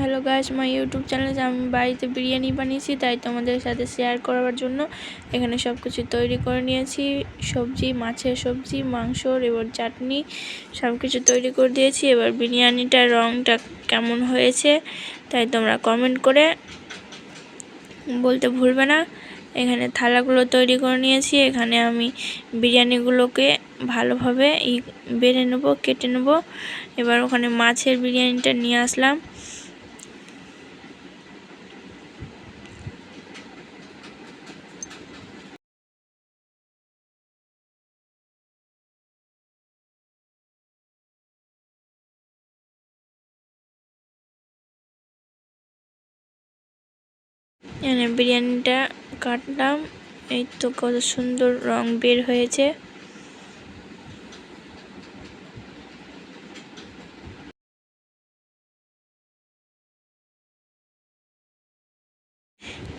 Hello guys my YouTube চ্যানেলে আমি বাড়িতে বিরিয়ানি বানিয়েছি, তাই তোমাদের সাথে শেয়ার করার জন্য এখানে সব কিছু তৈরি করে নিয়েছি। সবজি, মাছের সবজি মাংসর এবার চাটনি সব কিছু তৈরি করে দিয়েছি। এবার বিরিয়ানিটার রঙটা কেমন হয়েছে, তাই তোমরা কমেন্ট করে বলতে ভুলবে না। এখানে থালাগুলো তৈরি করে নিয়েছি, এখানে আমি বিরিয়ানিগুলোকে ভালোভাবে ই বেড়ে নেব, কেটে নেব। এবার ওখানে মাছের বিরিয়ানিটা নিয়ে আসলাম। এখানে বিরিয়ানিটা কাটলাম। এই তো কত সুন্দর রং বের হয়েছে।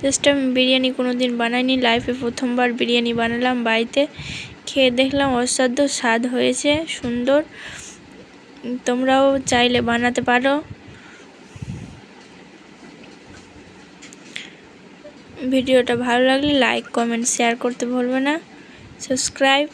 জাস্ট আমি বিরিয়ানি কোনো দিন বানাইনি লাইফে প্রথমবার বিরিয়ানি বানালাম বাড়িতে। খেয়ে দেখলাম অসাধ্য স্বাদ হয়েছে, সুন্দর। তোমরাও চাইলে বানাতে পারো। ভিডিওটা ভালো লাগলে লাইক কমেন্ট শেয়ার করতে ভুলবে না। সাবস্ক্রাইব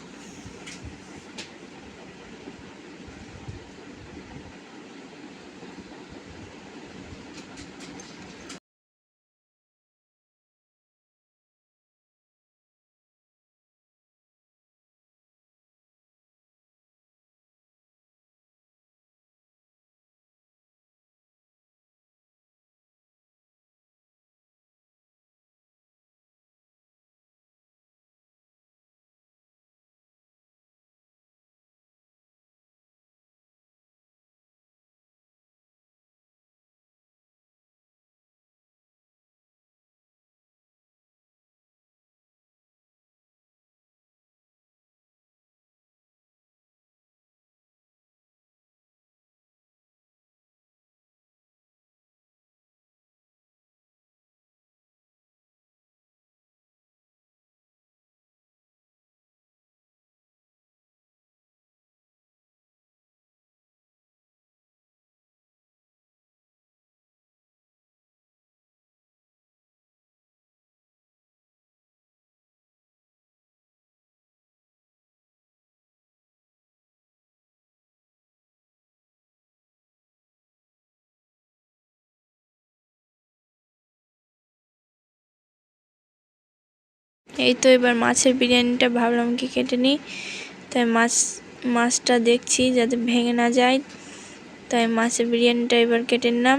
এই তো এবার মাছের বিরিয়ানিটা ভাবলাম কি কেটে নিই। তাই মাছ, মাছটা দেখছি যাতে ভেঙে না যায়। তাই মাছের বিরিয়ানিটা এবার কেটে নিলাম।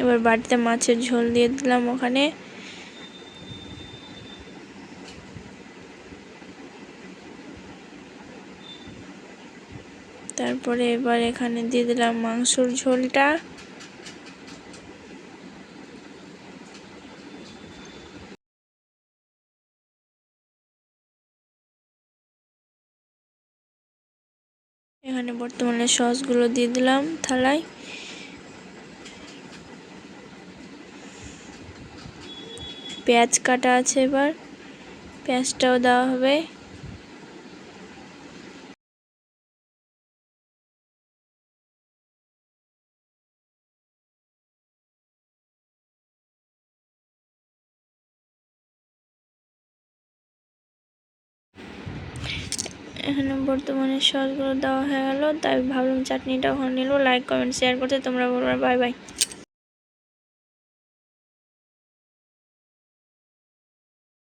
এবার বাড়িতে মাছের ঝোল দিয়ে দিলাম ওখানে। তারপরে এবার এখানে দিয়ে দিলাম মাংসর ঝোলটা। এখানে বর্তমানে সসগুলো দিয়ে দিলাম থালায়। পেঁয়াজ কাটা আছে এবার। পেঁয়াজটাও দেওয়া হবে। এখানে বর্তমানে সসগুলো দেওয়া হয়ে গেল, তাই ভাবলাম চাটনিটা ওখানে নিল। লাইক কমেন্ট শেয়ার করতে। তোমরা বলবে বাই বাই